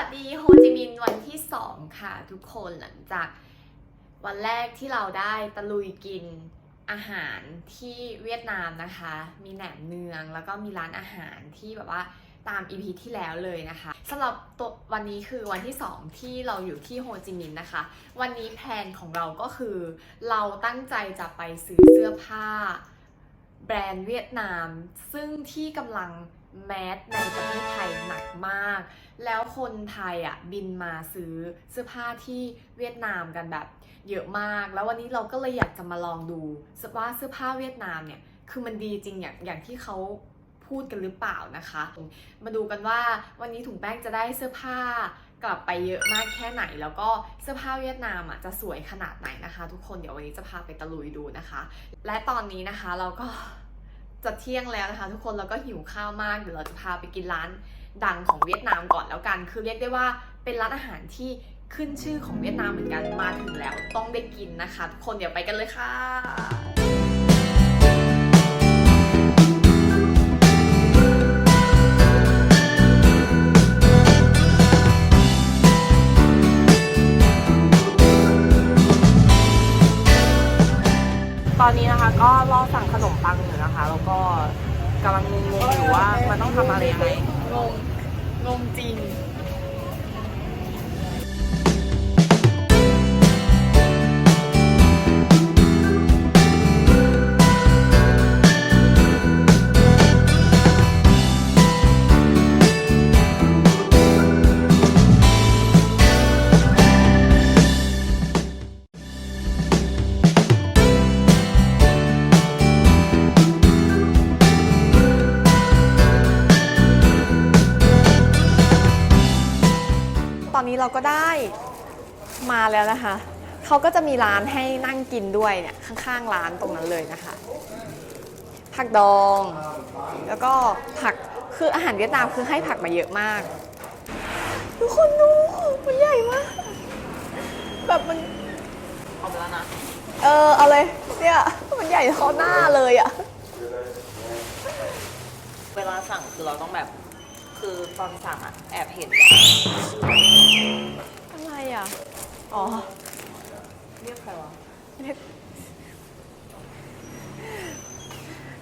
ัสดีโฮจิมินวันที่2ค่ะทุกคนหลังจากวันแรกที่เราได้ตะลุยกินอาหารที่เวียดนามนะคะ มีแหนมเนืองแล้วก็มีร้านอาหารที่แบบว่าตาม EP ที่แล้วเลยนะคะสำหรับตัววันนี้คือวันที่ 2 ที่เราอยู่ที่โฮจิมินห์นะคะ วันนี้แพลนของเราก็คือ เราตั้งใจจะไปซื้อเสื้อผ้า แบรนด์เวียดนาม ซึ่งที่กำลัง แมสในประเทศไทยหนักมาก แล้วคนไทยอะบินมาซื้อเสื้อผ้าที่เวียดนามกันแบบ เยอะมาก แล้ววันนี้เราก็เลยอยากจะมาลองดูว่าเสื้อผ้าเวียดนามเนี่ยคือมันดีจริงอย่างอย่างที่เขาพูดกันหรือเปล่านะคะ มาดูกันว่าวันนี้ถุงแป้งจะได้เสื้อผ้ากลับไปเยอะมากแค่ไหน แล้วก็เสื้อผ้าเวียดนามอะจะสวยขนาดไหนนะคะ ทุกคนเดี๋ยววันนี้จะพาไปตะลุยดูนะคะ และตอนนี้นะคะเราก็ จะเที่ยงแล้วนะคะ ทุกคนแล้วก็หิวข้าวมากเดี๋ยวเราจะพาไปกินร้านดังของเวียดนามก่อนแล้วกัน คือเรียกได้ว่าเป็นร้านอาหารที่ขึ้นชื่อของเวียดนามเหมือนกันมาถึงแล้วต้องได้กินนะคะ ทุกคนเดี๋ยวไปกันเลยค่ะ กำลังงงๆอยู่ว่ามันต้องทำอะไรยังไง งง งงจริง เราก็ได้มาแล้วนะคะ เขาก็จะมีร้านให้นั่งกินด้วยเนี่ยข้างๆร้านตรงนั้นเลยนะคะ ผักดอง แล้วก็ผักคืออาหารเวียดนามคือให้ผักมาเยอะมากทุกคนดูมันใหญ่มากแบบมันเอาไปแล้วนะเออเอาเลยเนี่ยมันใหญ่เขาหน้าเลยอะเวลาสั่งคือเราต้องแบบ คือตอนสั่งอะแอบเห็นว่าอะไรอะอ๋อ เรียกใครวะ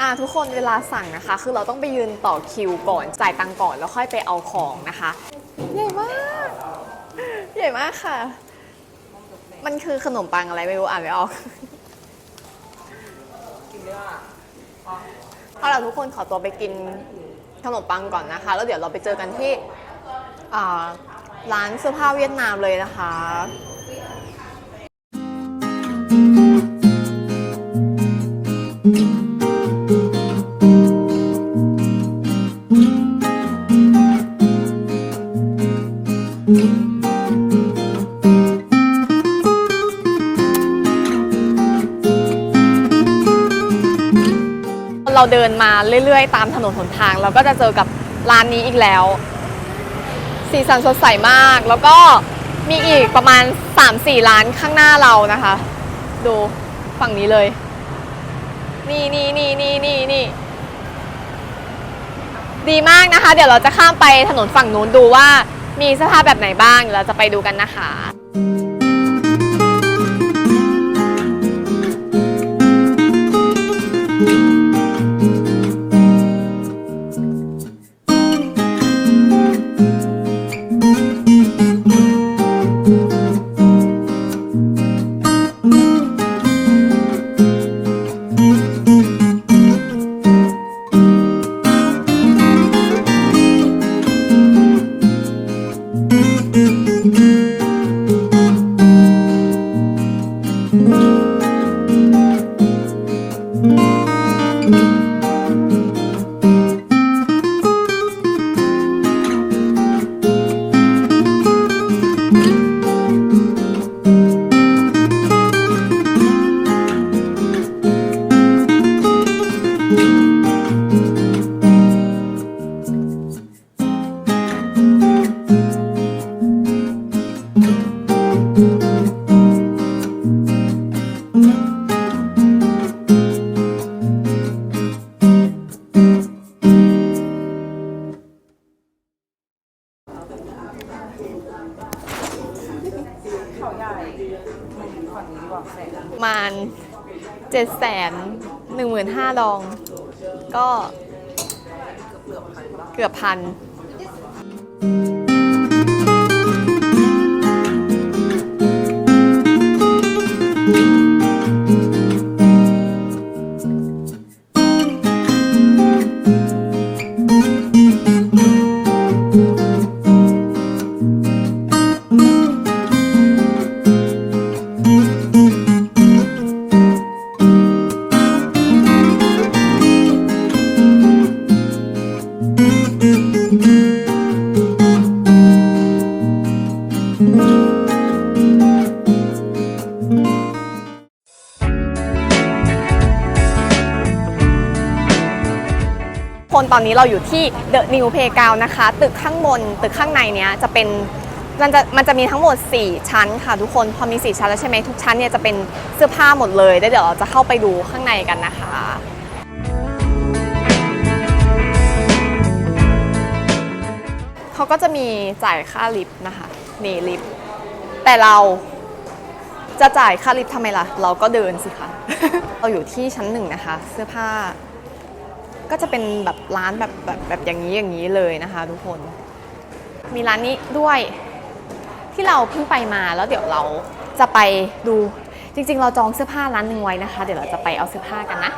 อะทุกคนเวลาสั่งนะคะ คือเราต้องไปยืนต่อคิวก่อนจ่ายตังค์ก่อนแล้วค่อยไปเอาของนะคะ ใหญ่มาก ใหญ่มากค่ะ มันคือขนมปังอะไรไม่รู้อ่านไม่ออก กินได้ว่าเอาล่ะทุกคนขอตัวไปกิน ขนมปังก่อนนะคะ แล้วเดี๋ยวเราไปเจอกันที่ร้านเสื้อผ้าเวียดนามเลยนะคะ เราเดินมาเรื่อยๆ ตามถนนหนทาง เราก็จะเจอกับร้านนี้อีกแล้ว สีสันสดใสมาก แล้วก็มีอีกประมาณ 3-4 ร้านข้างหน้าเรานะคะ ดูฝั่งนี้เลย นี่นี่นี่นี่นี่นี่ดีมากนะคะ เดี๋ยวเราจะข้ามไปถนนฝั่งนู้นดูว่ามีเสื้อผ้าแบบไหนบ้างเดี๋ยวเราจะไปดูกันนะคะ หนึ่งหมื่นห้าลอง ก็เกือบพัน คนตอนนี้เราอยู่ที่ The New Playground นะคะ ตึกข้างบนตึกข้างในเนี้ยจะเป็นมันจะมันจะมีทั้งหมด 4 ชั้นค่ะทุกคนพอมี 4 ชั้นแล้วใช่ไหมทุกชั้นเนี่ยจะเป็นเสื้อผ้าหมดเลยเดี๋ยวเราจะเข้าไปดูข้างในกันนะคะเขาก็จะมีจ่ายค่าลิฟต์นะคะนี่ลิฟต์แต่เราจะจ่ายค่าลิฟต์ทำไมล่ะ เราก็เดินสิคะ เราอยู่ที่ชั้นหนึ่งนะคะ เสื้อผ้า ก็จะเป็นแบบร้านแบบแบบแบบอย่างนี้อย่างนี้เลยนะคะทุกคน มีร้านนี้ด้วยที่เราเพิ่งไปมาแล้วเดี๋ยวเราจะไปดูจริง ๆ เราจองเสื้อผ้าร้านหนึ่งไว้นะคะ เดี๋ยวเราจะไปเอาเสื้อผ้ากันนะ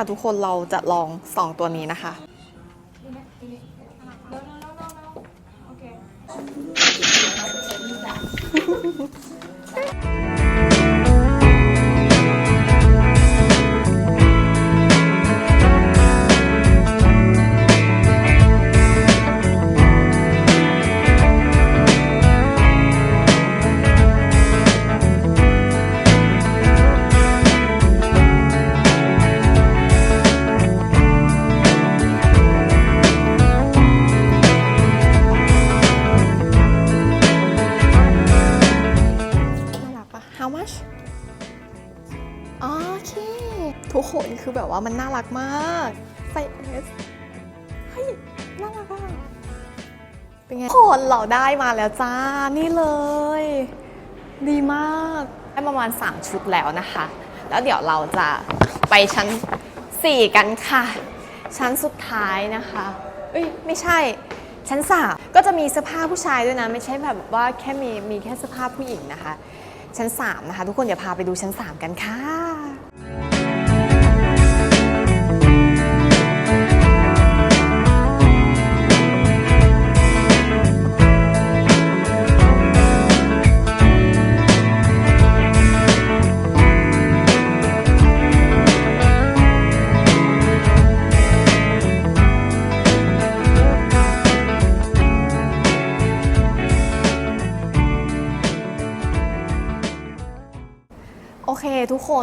ค่ะทุกคนเราจะลองสองตัวนี้นะคะน่ คนคือแบบว่ามันน่ารักมาก ใส่เอสเฮ้ยน่ารักอะเป็นไงคนเราได้มาแล้วจ้า นี่เลย ดีมากได้ประมาณ 3 ชุดแล้วนะคะ แล้วเดี๋ยวเราจะไปชั้น 4 กันค่ะ ชั้นสุดท้ายนะคะเอ้ยไม่ใช่ชั้นสามก็จะมีเสื้อผ้าผู้ชายด้วยนะ ไม่ใช่แบบว่าแค่มีมีแค่เสื้อผ้าผู้หญิงนะคะ ชั้น 3 นะคะ ทุกคนเดี๋ยวพาไปดูชั้น 3 กันค่ะ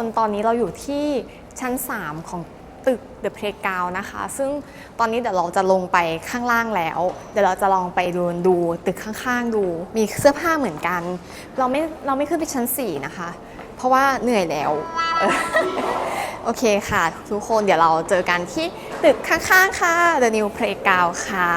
นตอนนี้เราอยู่ที่ชั้น 3 ของตึก The Playground นะคะ ซึ่งตอนนี้เดี๋ยวเราจะลงไปข้างล่างแล้ว เดี๋ยวเราจะลองไปดูดูตึกข้างๆดู มีเสื้อผ้าเหมือนกัน เราไม่เราไม่ขึ้นไปชั้น 4 นะคะ เพราะว่าเหนื่อยแล้ว โอเคค่ะ ทุกคนเดี๋ยวเราเจอกันที่ตึกข้างๆค่ะ The New Playground ค่ะ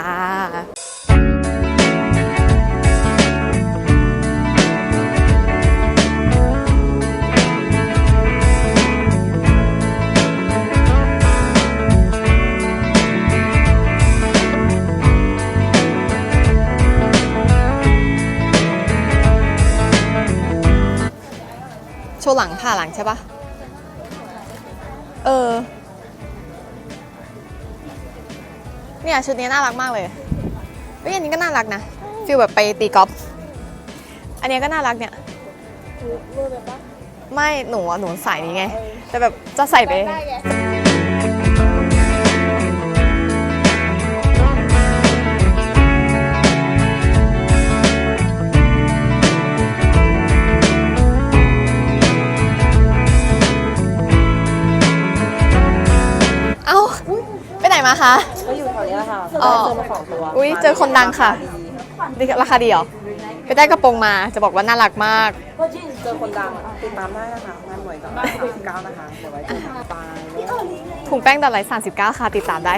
าหลังใช่ปะเออ เนี่ยชุดนี้น่ารักมากเลยเฮ้ยอันนี้ก็น่ารักนะฟีลแบบไปตีกอล์ฟอันนี้ก็น่ารักเนี่ยรูดเลยปะไม่หนูอะหนูใส่นี้ไง แต่แบบจะใส่ไป คะ ก็อยู่แถวนี้แหละค่ะอ๋อ เจอมาสองตัวอุ๊ยเจอคนดังค่ะ นี่ราคาดีเหรอ ไปได้กระโปรงมาจะบอกว่าน่ารักมาก เจอคนดังติดตามได้นะคะงานหน่วยกับสามสิบเก้านะคะเดี๋ยวไว้เจอกันบายถุงแป้งดอลไลท์39ค่ะติดตามได้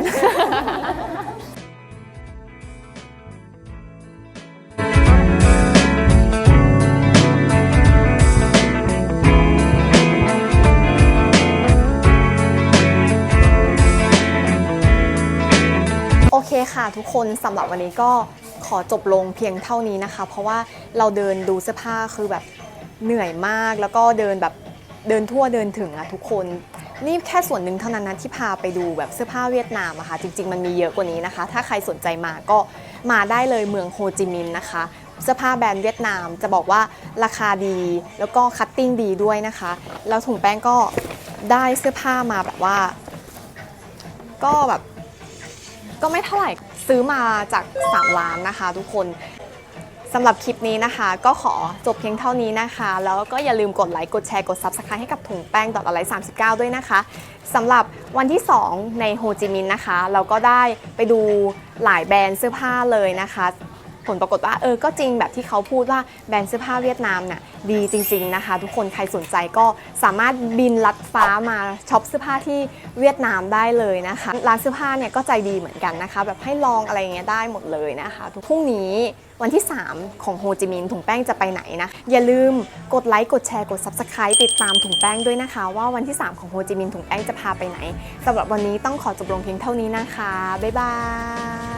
ค่ะทุกคนสำหรับวันนี้ก็ขอจบลงเพียงเท่านี้นะคะ เพราะว่าเราเดินดูเสื้อผ้าคือแบบเหนื่อยมากแล้วก็เดินแบบเดินทั่วเดินถึงอะทุกคนนี่แค่ส่วนหนึ่งเท่านั้นนะที่พาไปดูแบบเสื้อผ้าเวียดนามอะค่ะจริง ๆ มันมีเยอะกว่านี้นะคะ ถ้าใครสนใจมาก็มาได้เลยเมืองโฮจิมินห์นะคะเสื้อผ้าแบรนด์เวียดนามจะบอกว่าราคาดีแล้วก็คัตติ้งดีด้วยนะคะแล้วถุงแป้งก็ได้เสื้อผ้ามาแบบว่า ก็แบบ ก็ไม่เท่าไหร่ซื้อมาจาก3ล้านนะคะทุกคนสำหรับคลิปนี้นะคะ ก็ขอจบเพียงเท่านี้นะคะ แล้วก็อย่าลืมกดไลค์กดแชร์กด Subscribe ให้กับถุงแป้งดอทอะไร39 ด้วยนะคะสำหรับวันที่ 2 ในโฮจิมินห์นะคะ เราก็ได้ไปดูหลายแบรนด์เสื้อผ้าเลยนะคะ ผลปรากฏว่าเออก็จริงแบบที่เขาพูดว่าแบรนด์เสื้อผ้าเวียดนามน่ะดีจริง ๆนะคะ ทุกคนใครสนใจก็สามารถบินลัดฟ้ามาช็อปเสื้อผ้าที่เวียดนามได้เลยนะคะ ร้านเสื้อผ้าเนี่ยก็ใจดีเหมือนกันนะคะ แบบให้ลองอะไรเงี้ยได้หมดเลยนะคะ ทุกพรุ่งนี้วันที่ 3 ของโฮจิมินห์ถุงแป้งจะไปไหนนะ อย่าลืมกดไลค์กดแชร์กด Subscribe ติดตามถุงแป้งด้วยนะคะ ว่าวันที่ 3 ของโฮจิมินห์ถุงแป้งจะพาไปไหนสำหรับวันนี้ต้องขอจบลงเพียงเท่านี้นะคะบ๊ายบาย